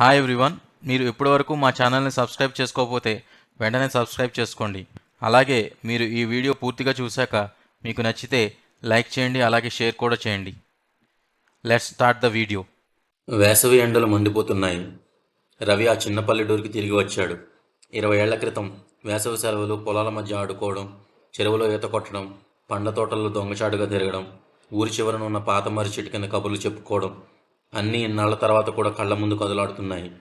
Hi everyone మీరు ఇప్పటివరకు మా ఛానల్ని సబ్స్క్రైబ్ చేసుకోకపోతే వెంటనే సబ్స్క్రైబ్ చేసుకోండి. అలాగే మీరు ఈ వీడియో పూర్తిగా చూశాక మీకు నచ్చితే లైక్ చేయండి అలాగే షేర్ కూడా చేయండి. లెట్స్ స్టార్ట్ ద వీడియో వేసవి ఎండలు మండిపోతున్నాయి. రవి ఆ చిన్న పల్లెటూరికి తిరిగి వచ్చాడు. ఇరవై ఏళ్ళ క్రితం వేసవి సెలవులు పొలాల మధ్య ఆడుకోవడం చెరువులో ఈత కొట్టడం పండ్ల తోటల్లో దొంగచాటుగా తిరగడం ఊరి చివరన ఉన్న పాత మర్రి చెట్టు కింద కబుర్లు చెప్పుకోవడం అన్నీ ఇన్నాళ్ళ తర్వాత కూడా కళ్ళ ముందు కదలాడుతున్నాయి.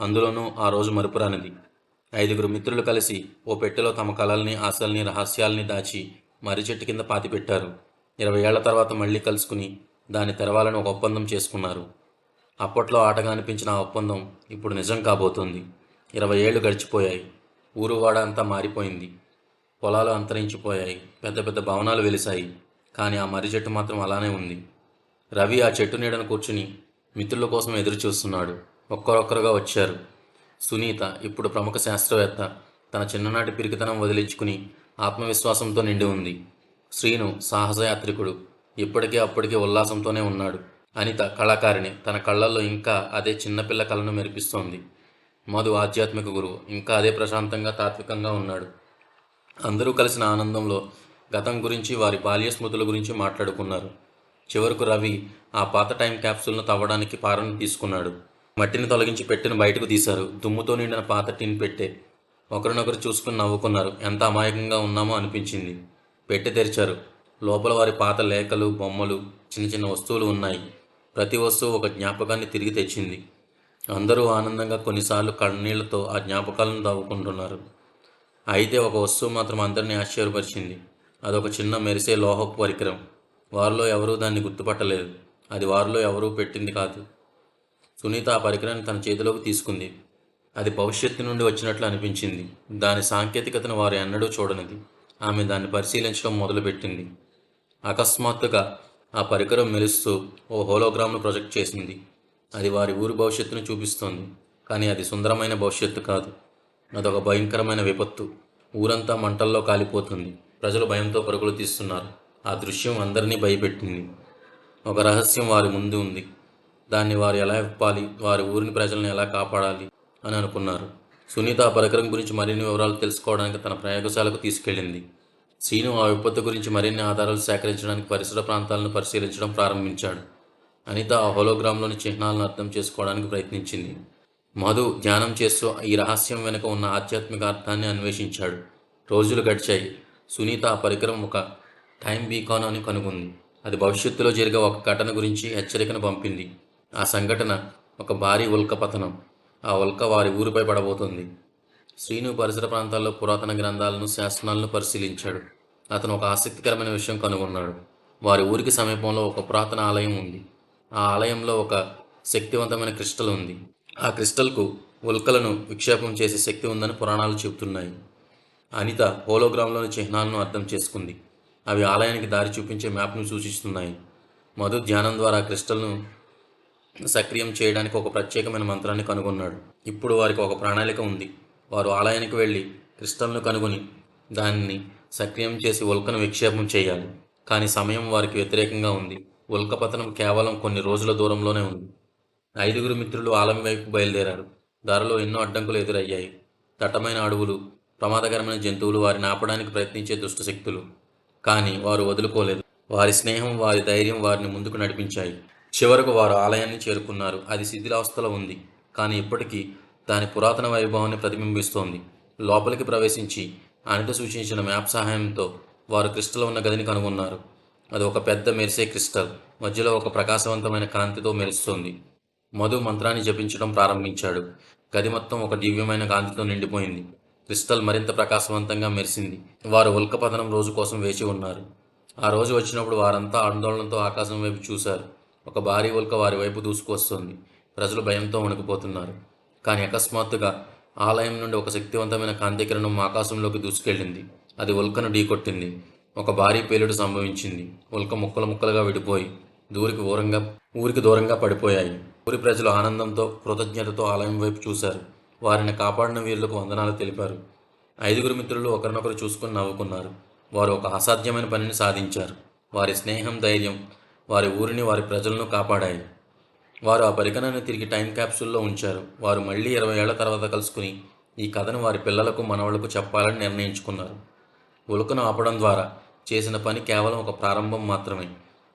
అందులోనూ ఆ రోజు మరుపురానిది. ఐదుగురు మిత్రులు కలిసి ఓ పెట్టెలో తమ కళల్ని ఆశల్ని రహస్యాల్ని దాచి మర్రి చెట్టు కింద పాతిపెట్టారు ఇరవై ఏళ్ళ తర్వాత మళ్ళీ కలుసుకుని దాన్ని తెరవాలని ఒక ఒప్పందం చేసుకున్నారు. అప్పట్లో ఆటగా అనిపించిన ఆ ఒప్పందం ఇప్పుడు నిజం కాబోతోంది. ఇరవై ఏళ్ళు గడిచిపోయాయి. ఊరువాడ అంతా మారిపోయింది. పొలాలు అంతరించిపోయాయి. పెద్ద పెద్ద భవనాలు వెలిశాయి. కానీ ఆ మర్రి చెట్టు మాత్రం అలానే ఉంది. రవి ఆ చెట్టు నీడను కూర్చుని మిత్రుల కోసం ఎదురు చూస్తున్నాడు ఒక్కరొక్కరుగా వచ్చారు. సునీత ఇప్పుడు ప్రముఖ శాస్త్రవేత్త తన చిన్ననాటి పిరికితనం వదిలించుకుని ఆత్మవిశ్వాసంతో నిండి ఉంది. శ్రీను సాహసయాత్రికుడు. ఇప్పటికే అప్పటికే ఉల్లాసంతోనే ఉన్నాడు. అనిత కళాకారిణి. తన కళ్ళల్లో ఇంకా అదే చిన్నపిల్ల కళను మెరిపిస్తోంది. మధు ఆధ్యాత్మిక గురువు. ఇంకా అదే ప్రశాంతంగా తాత్వికంగా ఉన్నాడు. అందరూ కలిసిన ఆనందంలో గతం గురించి వారి బాల్య స్మృతుల గురించి మాట్లాడుకున్నారు. చివరకు రవి ఆ పాత టైం క్యాప్సూల్ను తవ్వడానికి పారను తీసుకున్నాడు. మట్టిని తొలగించి పెట్టెను బయటకు తీశారు. దుమ్ముతో నిండిన పాత టిన్ పెట్టే ఒకరినొకరు చూసుకుని నవ్వుకున్నారు. ఎంత అమాయకంగా ఉన్నామో అనిపించింది. పెట్టె తెరిచారు. లోపల వారి పాత లేఖలు బొమ్మలు చిన్న చిన్న వస్తువులు ఉన్నాయి. ప్రతి వస్తువు ఒక జ్ఞాపకాన్ని తిరిగి తెచ్చింది. అందరూ ఆనందంగా కొన్నిసార్లు కన్నీళ్ళతో ఆ జ్ఞాపకాలను దావుకుంటున్నారు అయితే ఒక వస్తువు మాత్రం అందరినీ ఆశ్చర్యపరిచింది. అదొక చిన్న మెరిసే లోహపు పరికరం. వారిలో ఎవరూ దాన్ని గుర్తుపట్టలేదు. అది వారిలో ఎవరూ పెట్టింది కాదు. సునీత ఆ పరికరాన్ని తన చేతిలోకి తీసుకుంది. అది భవిష్యత్తు నుండి వచ్చినట్లు అనిపించింది. దాని సాంకేతికతను వారు ఎన్నడూ చూడనిది. ఆమె దాన్ని పరిశీలించడం మొదలుపెట్టింది. అకస్మాత్తుగా ఆ పరికరం మెరుస్తూ ఓ హోలోగ్రామ్ను ప్రొజెక్ట్ చేసింది. అది వారి ఊరి భవిష్యత్తును చూపిస్తోంది. కానీ అది సుందరమైన భవిష్యత్తు కాదు. అదొక భయంకరమైన విపత్తు. ఊరంతా మంటల్లో కాలిపోతుంది. ప్రజలు భయంతో పరుగులు తీస్తున్నారు. ఆ దృశ్యం అందరినీ భయపెట్టింది. ఒక రహస్యం వారి ముందు ఉంది. దాన్ని వారు ఎలా ఇప్పాలి వారి ఊరిని ప్రజలను ఎలా కాపాడాలి? అని అనుకున్నారు. సునీత ఆ పరికరం గురించి మరిన్ని వివరాలు తెలుసుకోవడానికి తన ప్రయోగశాలకు తీసుకెళ్ళింది. శ్రీను ఆ విపత్తు గురించి మరిన్ని ఆధారాలు సేకరించడానికి పరిసర ప్రాంతాలను పరిశీలించడం ప్రారంభించాడు. అనిత ఆ హోలోగ్రామ్లోని చిహ్నాలను అర్థం చేసుకోవడానికి ప్రయత్నించింది. మధు ధ్యానం చేస్తూ ఈ రహస్యం వెనుక ఉన్న ఆధ్యాత్మిక అర్థాన్ని అన్వేషించాడు. రోజులు గడిచాయి. సునీత ఆ పరికరం ఒక టైం బీకాన్ అని కనుగొంది. అది భవిష్యత్తులో జరిగే ఒక ఘటన గురించి హెచ్చరికను పంపింది. ఆ సంఘటన ఒక భారీ ఉల్కపతనం ఆ ఉల్క వారి ఊరిపై పడబోతుంది. శ్రీను పరిసర ప్రాంతాల్లో పురాతన గ్రంథాలను శాసనాలను పరిశీలించాడు. అతను ఒక ఆసక్తికరమైన విషయం కనుగొన్నాడు. వారి ఊరికి సమీపంలో ఒక పురాతన ఆలయం ఉంది. ఆ ఆలయంలో ఒక శక్తివంతమైన క్రిస్టల్ ఉంది. ఆ క్రిస్టల్కు ఉల్కలను విక్షేపం చేసే శక్తి ఉందని పురాణాలు చెబుతున్నాయి. అనిత హోలోగ్రామ్లోని చిహ్నాలను అర్థం చేసుకుంది. అవి ఆలయానికి దారి చూపించే మ్యాప్ను సూచిస్తున్నాయి. మధు ధ్యానం ద్వారా క్రిస్టల్ను సక్రియం చేయడానికి ఒక ప్రత్యేకమైన మంత్రాన్ని కనుగొన్నాడు. ఇప్పుడు వారికి ఒక ప్రణాళిక ఉంది. వారు ఆలయానికి వెళ్ళి క్రిస్టల్ను కనుగొని దానిని సక్రియం చేసి ఉల్కను విక్షేపం చేయాలి. కానీ సమయం వారికి వ్యతిరేకంగా ఉంది. ఉల్కపతనం కేవలం కొన్ని రోజుల దూరంలోనే ఉంది. ఐదుగురు మిత్రులు ఆలయం వైపు బయలుదేరారు. దారిలో ఎన్నో అడ్డంకులు ఎదురయ్యాయి. దట్టమైన అడవులు ప్రమాదకరమైన జంతువులు వారిని ఆపడానికి ప్రయత్నించే దుష్ట శక్తులు కానీ వారు వదులుకోలేదు. వారి స్నేహం వారి ధైర్యం వారిని ముందుకు నడిపించాయి. చివరకు వారు ఆలయాన్ని చేరుకున్నారు. అది శిథిలావస్థలో ఉంది. కానీ ఇప్పటికీ దాని పురాతన వైభవాన్ని ప్రతిబింబిస్తోంది. లోపలికి ప్రవేశించి అనిట సూచించిన మ్యాప్ సహాయంతో వారు క్రిస్టల్ ఉన్న గదిని కనుగొన్నారు. అది ఒక పెద్ద మెరిసే క్రిస్టల్. మధ్యలో ఒక ప్రకాశవంతమైన కాంతితో మెరుస్తోంది. మధు మంత్రాన్ని జపించడం ప్రారంభించాడు. గది మొత్తం ఒక దివ్యమైన కాంతితో నిండిపోయింది. క్రిస్టల్ మరింత ప్రకాశవంతంగా మెరిసింది. వారు ఉల్కపతనం రోజు కోసం వేచి ఉన్నారు. ఆ రోజు వచ్చినప్పుడు వారంతా ఆందోళనతో ఆకాశం వైపు చూశారు. ఒక భారీ ఉల్క వారి వైపు దూసుకొస్తుంది ప్రజలు భయంతో వణికిపోతున్నారు. కానీ అకస్మాత్తుగా ఆలయం నుండి ఒక శక్తివంతమైన కాంతికిరణం ఆకాశంలోకి దూసుకెళ్ళింది. అది ఉల్కను ఢీకొట్టింది. ఒక భారీ పేలుడు సంభవించింది. ఉల్క ముక్కలు ముక్కలుగా విడిపోయి దూరికి దూరంగా ఊరికి దూరంగా పడిపోయాయి. ఊరి ప్రజలు ఆనందంతో కృతజ్ఞతతో ఆలయం వైపు చూశారు. వారిని కాపాడిన వీరులకు వందనాలు తెలిపారు. ఐదుగురు మిత్రులు ఒకరినొకరు చూసుకుని నవ్వుకున్నారు. వారు ఒక అసాధ్యమైన పనిని సాధించారు. వారి స్నేహం ధైర్యం వారి ఊరిని వారి ప్రజలను కాపాడాయి. వారు ఆ పరికరాన్ని తిరిగి టైం క్యాప్సూల్లో ఉంచారు. వారు మళ్ళీ ఇరవై ఏళ్ళ తర్వాత కలుసుకుని ఈ కథను వారి పిల్లలకు మనవళ్ళకు చెప్పాలని నిర్ణయించుకున్నారు. ఉలుకను ఆపడం ద్వారా చేసిన పని కేవలం ఒక ప్రారంభం మాత్రమే.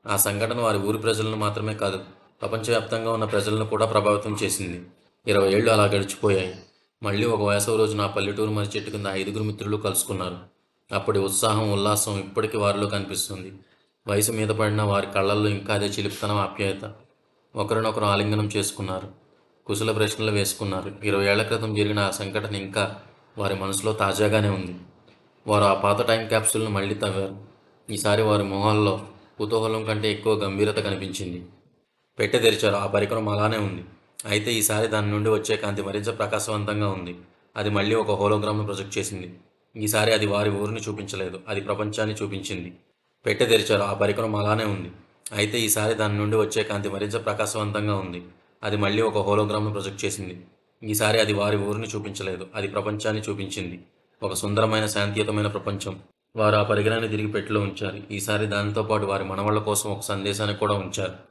ఆ సంఘటన వారి ఊరి ప్రజలను మాత్రమే కాదు ప్రపంచవ్యాప్తంగా ఉన్న ప్రజలను కూడా ప్రభావితం చేసింది. ఇరవై ఏళ్ళు అలా గడిచిపోయాయి. మళ్ళీ ఒక వేసవి రోజు నా పల్లెటూరు మరి చెట్టు కింద ఐదుగురు మిత్రులు కలుసుకున్నారు. అప్పటి ఉత్సాహం ఉల్లాసం ఇప్పటికీ వారిలో కనిపిస్తుంది. వయసు మీద పడిన వారి కళ్ళల్లో ఇంకా అదే చిలిపితనం ఆప్యాయత. ఒకరినొకరు ఆలింగనం చేసుకున్నారు. కుశల ప్రశ్నలు వేసుకున్నారు. ఇరవై ఏళ్ళ క్రితం జరిగిన ఆ సంఘటన ఇంకా వారి మనసులో తాజాగానే ఉంది. వారు ఆ పాత టైం క్యాప్సూల్ను మళ్ళీ తవ్వారు. ఈసారి వారి మొహాల్లో కుతూహలం కంటే ఎక్కువ గంభీరత కనిపించింది. పెట్టె తెరిచారు. ఆ పరికరం అలానే ఉంది. అయితే ఈసారి దాని నుండి వచ్చే కాంతి మరింత ప్రకాశవంతంగా ఉంది. అది మళ్ళీ ఒక హోలోగ్రామ్ను ప్రొజెక్ట్ చేసింది. ఈసారి అది వారి ఊరిని చూపించలేదు. అది ప్రపంచాన్ని చూపించింది. పెట్టె తెరిచారు. ఆ పరికరం అలానే ఉంది. అయితే ఈసారి దాని నుండి వచ్చే కాంతి మరింత ప్రకాశవంతంగా ఉంది. అది మళ్ళీ ఒక హోలోగ్రామ్ను ప్రొజెక్ట్ చేసింది. ఈసారి అది వారి ఊరిని చూపించలేదు. అది ప్రపంచాన్ని చూపించింది. ఒక సుందరమైన శాంతియుతమైన ప్రపంచం. వారు ఆ పరికరాన్ని తిరిగి పెట్టిలో ఉంచారు. ఈసారి దానితో పాటు వారి మనవళ్ళ కోసం ఒక సందేశాన్ని కూడా ఉంచారు.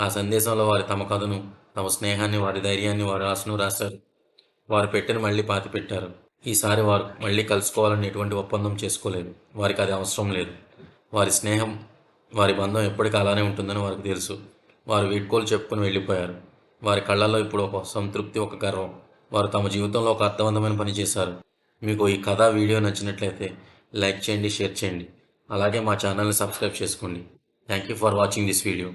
ఆ సందేశంలో వారి తమ కథను తమ స్నేహాన్ని వారి ధైర్యాన్ని వారి ఆశను రాశారు. వారు పెట్టిన మళ్ళీ పాతి పెట్టారు ఈసారి వారు మళ్ళీ కలుసుకోవాలని ఎటువంటి ఒప్పందం చేసుకోలేదు. వారికి అది అవసరం లేదు. వారి స్నేహం వారి బంధం ఎప్పటికీ అలానే ఉంటుందని వారికి తెలుసు. వారు వీడ్కోలు చెప్పుకుని వెళ్ళిపోయారు. వారి కళ్ళల్లో ఇప్పుడు ఒక సంతృప్తి ఒక గర్వం. వారు తమ జీవితంలో ఒక అర్థవంతమైన పని చేశారు. మీకు ఈ కథ వీడియో నచ్చినట్లయితే లైక్ చేయండి షేర్ చేయండి. అలాగే మా ఛానల్ని సబ్స్క్రైబ్ చేసుకోండి. Thank you for watching this video